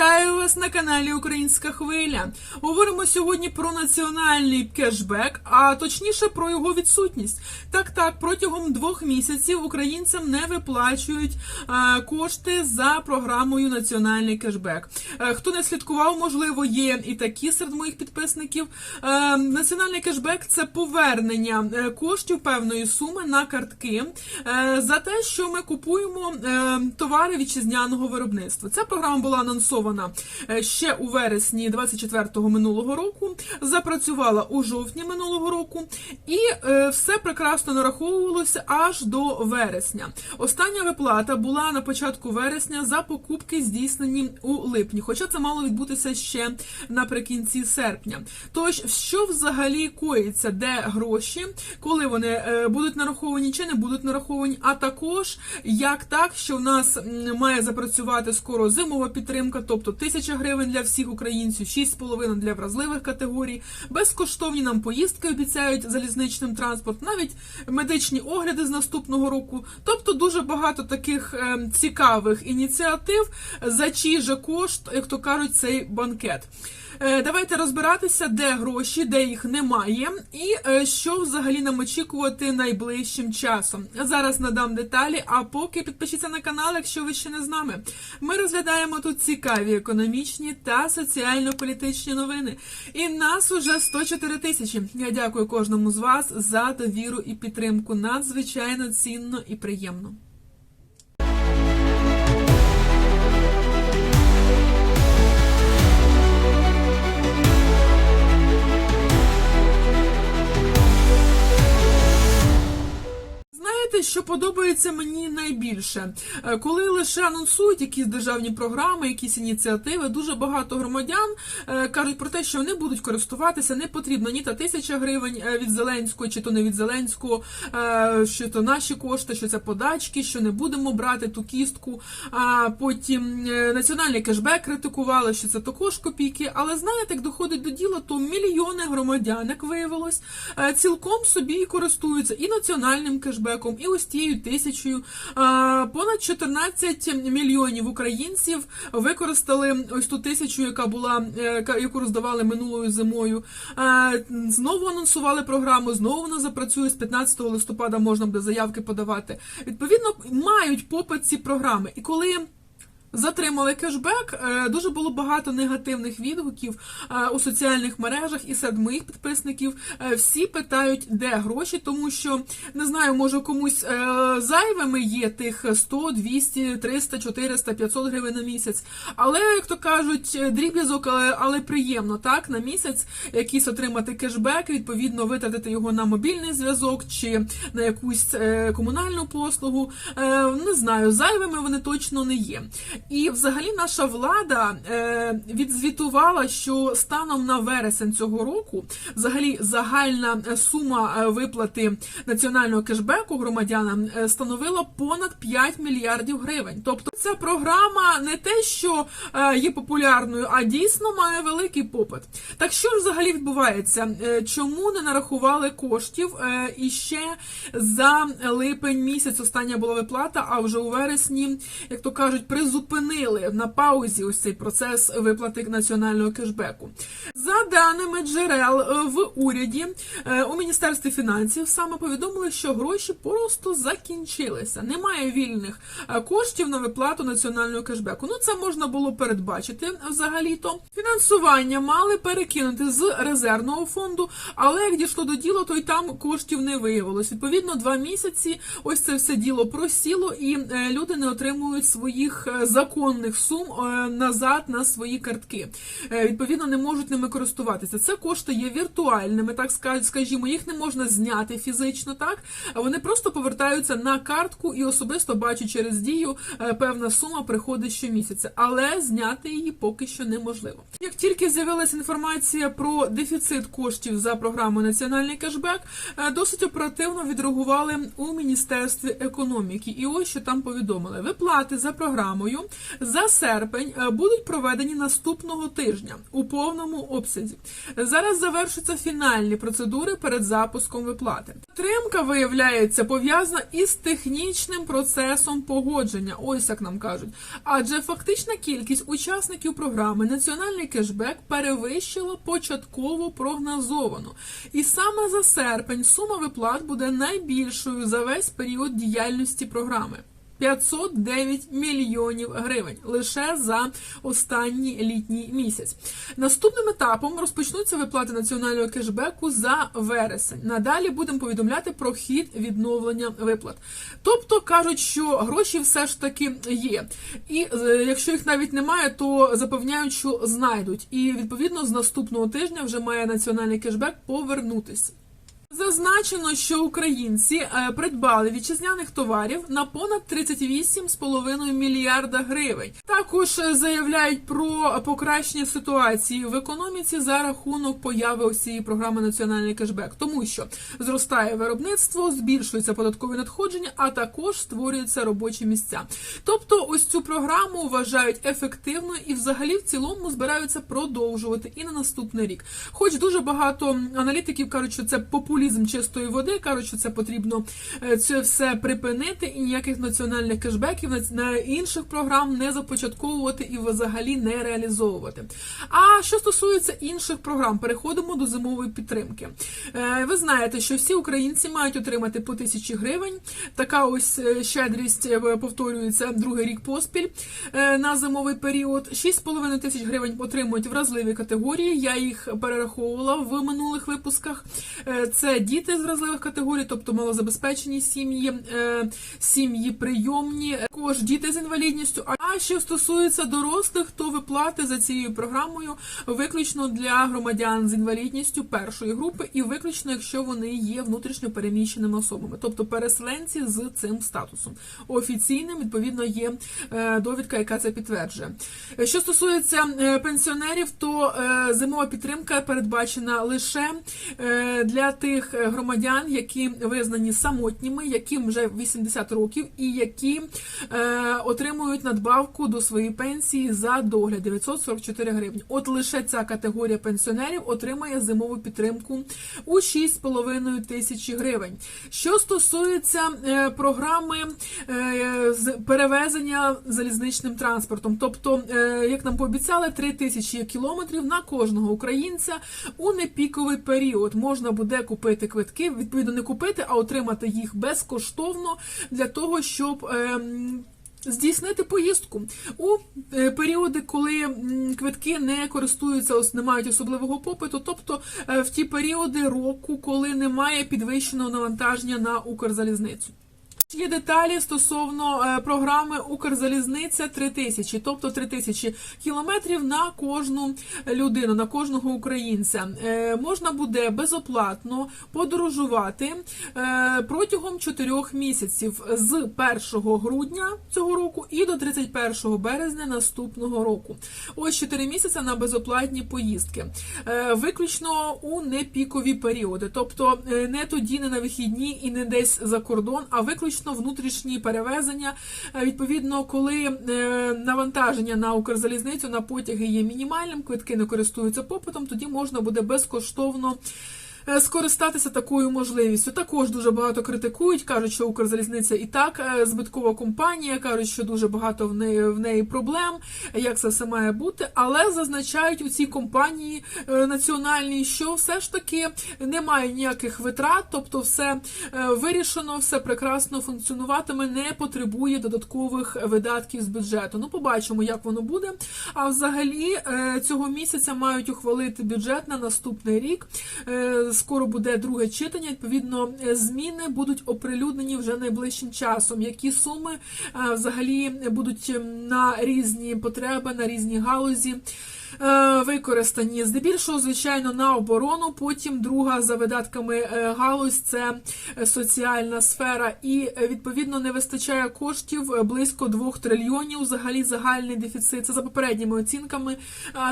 Вітаю вас на каналі Українська Хвиля. Говоримо сьогодні про національний кешбек, а точніше про його відсутність. Так, так, протягом двох місяців українцям не виплачують кошти за програмою Національний кешбек. Е, хто не слідкував, можливо, є і такі серед моїх підписників. Е, національний кешбек це повернення е, коштів певної суми на картки за те, що ми купуємо товари вітчизняного виробництва. Ця програма була анонсована е, ще у вересні 24-го минулого року. Запрацювала у жовтні минулого року, і е, все прекрасно нараховувалося аж до вересня. Остання виплата була на початку вересня за покупки, здійснені у липні. Хоча це мало відбутися ще наприкінці серпня. Тож, що взагалі коїться, де гроші, коли вони е, будуть нараховані чи не будуть нараховані, а також як так, що в нас має запрацювати скоро зимова підтримка, тобто тисяча гривень для всіх українців, 6,5 для вразливих категорій, безкоштовні нам поїздки обіцяють залізничним транспорт, навіть медичні огляди з наступного року. Тобто дуже багато таких е, цікавих ініціатив, за чий же кошт, як то кажуть, цей банкет. Е, Давайте розбиратися, де гроші, де їх немає, і е, що взагалі нам очікувати найближчим часом. Зараз надам деталі. А поки підпишіться на канал, якщо ви ще не з нами. Ми розглядаємо тут цікаві економічні та соціально-політичні новини. І нас уже 104 тисячі. Я дякую кожному з вас за довіру і підтримку. Надзвичайно цінно і приємно. Що подобається мені найбільше? Е, Коли лише анонсують якісь державні програми, якісь ініціативи, дуже багато громадян е, кажуть про те, що вони будуть користуватися, не потрібно ні та тисяча гривень е, від Зеленського, чи то не від Зеленського, що то наші кошти, що це подачки, що не будемо брати ту кістку. А потім національний кешбек критикували, що це також копійки. Але знаєте, як доходить до діла, то мільйони громадян, як виявилось, цілком собі користуються і національним кешбеком, і ось тією тисячою. Понад 14 мільйонів українців використали ось ту тисячу, яка була е, яку роздавали минулою зимою. Знову анонсували програму, знову вона запрацює з 15 листопада. Можна буде заявки подавати. Відповідно, мають попит ці програми. І коли Затримали кешбек. е, Дуже було багато негативних відгуків е, у соціальних мережах і серед моїх підписників. Е, Всі питають, де гроші, тому що не знаю, може комусь зайвими є тих 100, 200, 300, 400, 500 гривень на місяць. Але як то кажуть, дріб'язок, але, приємно так на місяць якийсь отримати кешбек, відповідно витратити його на мобільний зв'язок чи на якусь комунальну послугу. Не знаю, зайвими вони точно не є. І взагалі наша влада е, відзвітувала, що станом на вересень цього року взагалі загальна сума е, виплати національного кешбеку громадянам е, становила понад 5 мільярдів гривень. Тобто ця програма не те, що є популярною, а дійсно має великий попит. Так що ж взагалі відбувається? Чому не нарахували коштів і ще за липень місяць остання була виплата, а вже у вересні, як то кажуть, призупинили на паузі ось цей процес виплати національного кешбеку. За даними джерел е, в уряді е, у міністерстві фінансів саме повідомили, що гроші просто закінчилися. Немає вільних е, коштів на виплату національного кешбеку. Ну це можна було передбачити взагалі-то. Фінансування мали перекинути з резервного фонду, але як дійшло до діла, то й там коштів не виявилось. Відповідно, два місяці ось це все діло просіло, і люди не отримують своїх е, законних сум е, назад на свої картки. Е, Відповідно, не можуть ними користуватися. Це кошти є віртуальними, так ска- скажімо, їх не можна зняти фізично, так вони просто повертаються на картку і особисто бачу через дію е, певна сума приходить щомісяця, але зняти її поки що неможливо. Як тільки з'явилася інформація про дефіцит коштів за програмою Національний кешбек, досить оперативно відреагували у міністерстві економіки. І ось що там повідомили: виплати за програмою за серпень е, будуть проведені наступного тижня у повному обсязі. Зараз завершуються фінальні процедури перед запуском виплати. Тримка виявляється пов'язана із технічним процесом погодження. Ось як нам кажуть. Адже фактична кількість учасників програми Національний кешбек перевищила початково прогнозовану. І саме за серпень сума виплат буде найбільшою за весь період діяльності програми. 509 мільйонів гривень лише за останній літній місяць. Наступним етапом розпочнуться виплати національного кешбеку за вересень. Надалі будемо повідомляти про хід відновлення виплат. Тобто кажуть, що гроші все ж таки є, і е, якщо їх навіть немає, то запевняють, що знайдуть. І відповідно з наступного тижня вже має національний кешбек повернутися. Зазначено, що українці е, придбали вітчизняних товарів на понад 38,5 мільярда гривень. Також е, заявляють про покращення ситуації в економіці за рахунок появи ось цієї програми Національний кешбек, тому що зростає виробництво, збільшуються податкові надходження, а також створюються робочі місця. Тобто, ось цю програму вважають ефективною і, взагалі, в цілому збираються продовжувати і на наступний рік. Хоч дуже багато аналітиків кажуть, що це популізм чистої води, кажуть, що це потрібно е, це все припинити і ніяких національних кешбеків на- інших програм не започатковувати і взагалі не реалізовувати. А що стосується інших програм, переходимо до зимової підтримки. Е, Ви знаєте, що всі українці мають отримати по тисячі гривень. Така ось е, щедрість повторюється другий рік поспіль на зимовий період. 6,5 тисяч гривень отримують вразливі категорії. Я їх перераховувала в минулих випусках. Е, Це діти з вразливих категорій, тобто малозабезпечені сім'ї, е, сім'ї прийомні, також діти з інвалідністю. А що стосується дорослих, то виплати за цією програмою виключно для громадян з інвалідністю першої групи, і виключно, якщо вони є внутрішньо переміщеними особами, тобто переселенці з цим статусом. Офіційним відповідно є е, довідка, яка це підтверджує. Що стосується е, пенсіонерів, то зимова підтримка передбачена лише для тих е, громадян, які визнані самотніми, яким вже 80 років, і які е, отримують надбавку до своєї пенсії за догляд 944 гривні. От лише ця категорія пенсіонерів отримає зимову підтримку у 6,5 тисячі гривень. Що стосується е, програми е, перевезення залізничним транспортом, тобто, е, як нам пообіцяли, 3 тисячі кілометрів на кожного українця у непіковий період можна буде купити квитки, відповідно, не купити, а отримати їх безкоштовно для того, щоб. ем, Здійснити поїздку у е, періоди, коли квитки не користуються, не мають особливого попиту, тобто е, в ті періоди року, коли немає підвищеного навантаження на Укрзалізницю. Є деталі стосовно е, програми Укрзалізниця 3000, тобто 3000 кілометрів на кожну людину, на кожного українця. Е, можна буде безоплатно подорожувати е, протягом 4 місяців з 1 грудня цього року і до 31 березня наступного року. Ось 4 місяці на безоплатні поїздки, виключно у непікові періоди, тобто не тоді, не на вихідні і не десь за кордон, а виключно внутрішні перевезення. Е, Відповідно, коли е, навантаження на Укрзалізницю на потяги є мінімальним, квитки не користуються попитом, тоді можна буде безкоштовно. Е, Скористатися такою можливістю також дуже багато критикують, кажуть, що Укрзалізниця і так е, збиткова компанія, кажуть, що дуже багато в неї в неї проблем, як це все має бути. Але зазначають у цій компанії е, національній, що все ж таки немає ніяких витрат, тобто все вирішено, все прекрасно функціонуватиме, не потребує додаткових видатків з бюджету. Ну, побачимо, як воно буде. А взагалі цього місяця мають ухвалити бюджет на наступний рік. Скоро буде друге читання. Відповідно, е, зміни будуть оприлюднені вже найближчим часом. Які суми е, взагалі будуть ем, на різні потреби, на різні галузі. е, Використані здебільшого, звичайно, на оборону. Потім друга за видатками галузь це соціальна сфера, і відповідно не вистачає коштів близько 2 трильйонів. Взагалі загальний дефіцит. Це за попередніми оцінками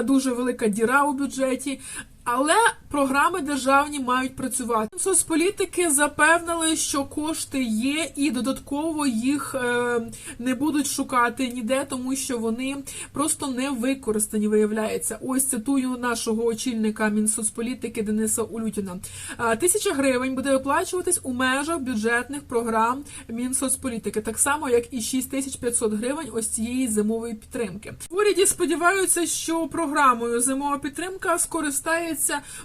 дуже велика діра у бюджеті. Але програми державні мають працювати. Соцполітики запевнили, що кошти є, і додатково їх е, не будуть шукати ніде, тому що вони просто не використані. Виявляється, ось цитую нашого очільника Мінсоцполітики Дениса Улютіна. Тисяча гривень буде виплачуватись у межах бюджетних програм Мінсоцполітики, так само як і 6500 гривень ось цієї зимової підтримки. В уряді сподіваються, що програмою зимова підтримка скористається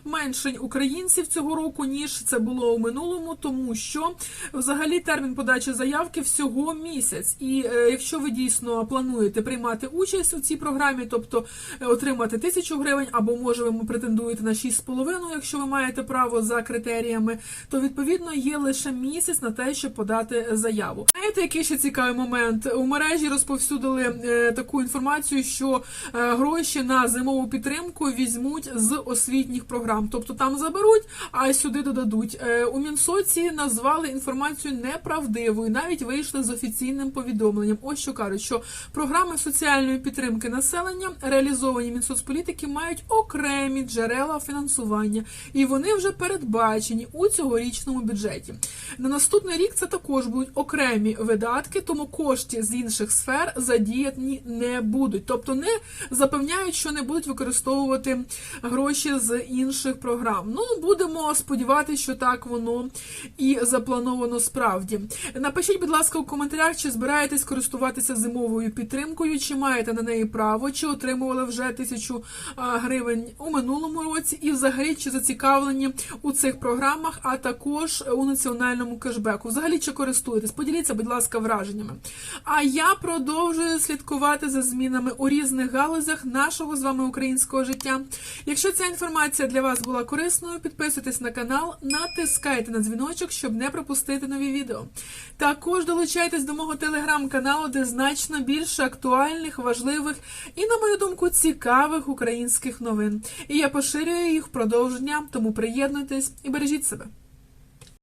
менше українців цього року ніж це було у минулому, тому що взагалі термін подачі заявки всього місяць. І е, якщо ви дійсно плануєте приймати участь у цій програмі, тобто е, отримати тисячу гривень, або може ви претендуєте на 6,5, якщо ви маєте право за критеріями, то відповідно є лише місяць на те, щоб подати заяву. Знаєте, який ще цікавий момент? У мережі розповсюдили е, таку інформацію, що гроші на зимову підтримку візьмуть з освітніх програм, тобто там заберуть, а сюди додадуть. Е, у Мінсоці назвали інформацію неправдивою, навіть вийшли з офіційним повідомленням. Ось що кажуть, що програми соціальної підтримки населення, реалізовані Мінсоцполітики, мають окремі джерела фінансування, і вони вже передбачені у цьогорічному бюджеті. На наступний рік це також будуть окремі видатки, тому кошти з інших сфер задіяні не будуть, тобто не запевняють, що не будуть використовувати гроші з інших програм. Ну будемо сподіватися, що так воно і заплановано справді. Напишіть, будь ласка, у коментарях, чи збираєтесь користуватися зимовою підтримкою, чи маєте на неї право, чи отримували вже тисячу гривень у минулому році, і взагалі чи зацікавлені у цих програмах, а також у національному кешбеку. Взагалі чи користуєтесь? Поділіться, будь ласка, враженнями. А я продовжую слідкувати за змінами у різних галузях нашого з вами українського життя. Якщо ця інформація для вас була корисною, підписуйтесь на канал, натискайте на дзвіночок, щоб не пропустити нові відео. Також долучайтесь до мого телеграм-каналу, де значно більше актуальних, важливих і, на мою думку, цікавих українських новин. І я поширюю їх впродовж тому приєднуйтесь і бережіть себе.